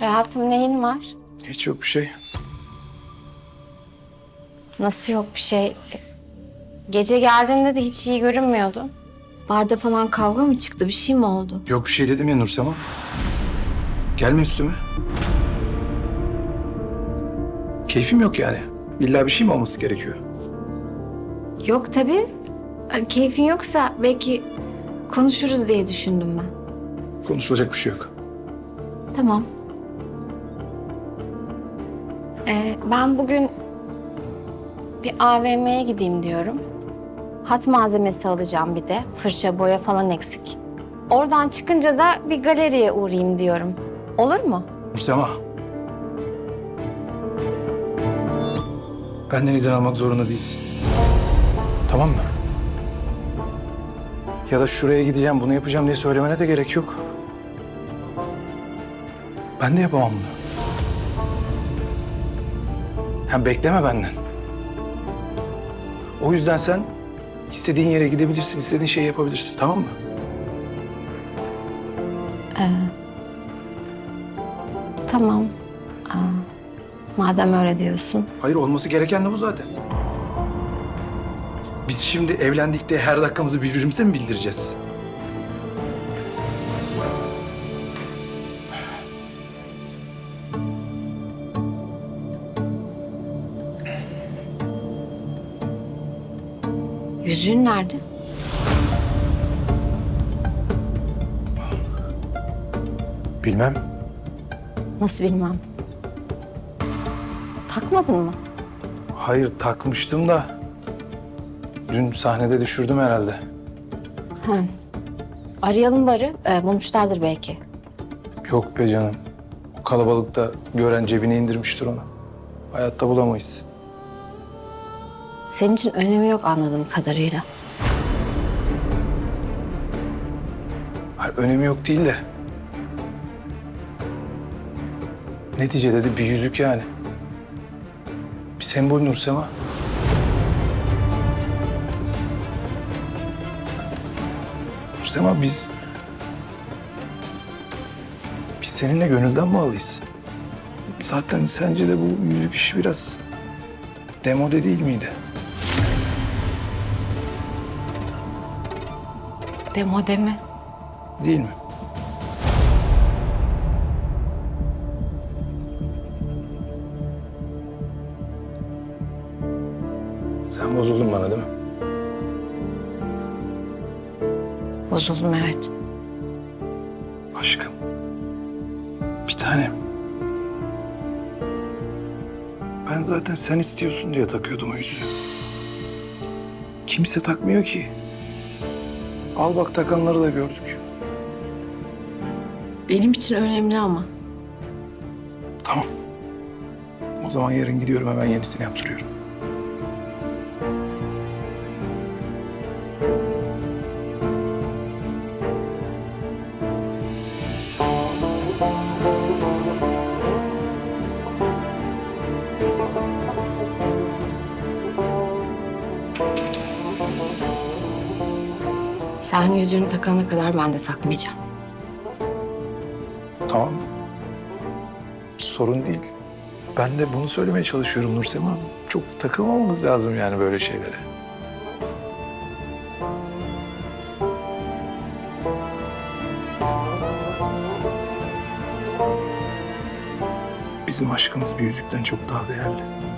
Hayatım neyin var? Hiç yok bir şey. Nasıl yok bir şey? Gece geldiğinde de hiç iyi görünmüyordun. Barda falan kavga mı çıktı? Bir şey mi oldu? Yok bir şey dedim ya Nursema. Gelme üstüme. Keyfim yok yani. İlla bir şey mi olması gerekiyor? Yok tabii. Hani Keyfin yoksa belki konuşuruz diye düşündüm ben. Konuşulacak bir şey yok. Tamam. Ee, ben bugün bir AVM'ye gideyim diyorum. Hat malzemesi alacağım bir de. Fırça, boya falan eksik. Oradan çıkınca da bir galeriye uğrayayım diyorum. Olur mu? Nursema. Benden izin almak zorunda değilsin. Tamam mı? Ya da şuraya gideceğim, bunu yapacağım diye söylemene de gerek yok. Ben de yapamam bunu. Hem bekleme benden. O yüzden sen istediğin yere gidebilirsin, istediğin şeyi yapabilirsin. Tamam mı? Tamam. Aa, madem öyle diyorsun. Hayır olması gereken de bu zaten. Biz şimdi evlendik de her dakikamızı birbirimize mi bildireceğiz? Yüzüğün nerede? Bilmem. Nasıl bilmem. Takmadın mı? Hayır takmıştım da dün sahnede düşürdüm herhalde. Ha. Arayalım barı. Ee, bulmuşlardır belki. Yok be canım. O kalabalıkta gören cebine indirmiştir onu. Hayatta bulamayız. Senin için önemi yok anladığım kadarıyla. Hayır, önemi yok değil de. Neticede de bir yüzük yani. Bir sembol Nursema. Nursema biz... Biz seninle gönülden bağlıyız. Zaten sence de bu yüzük işi biraz demode değil miydi? Demode mi? Değil mi? Sen bozuldun bana değil mi? Bozuldum evet. Aşkım. Bir tanem. Ben zaten sen istiyorsun diye takıyordum o yüzüğü. Kimse takmıyor ki. Al bak takanları da gördük. Benim için önemli ama. Tamam. O zaman yarın gidiyorum hemen yenisini yaptırıyorum. Sen yüzüğünü takana kadar ben de takmayacağım. Tamam. Sorun değil. Ben de bunu söylemeye çalışıyorum Nursema. Çok takılmamamız lazım yani böyle şeylere. Bizim aşkımız bir yüzükten çok daha değerli.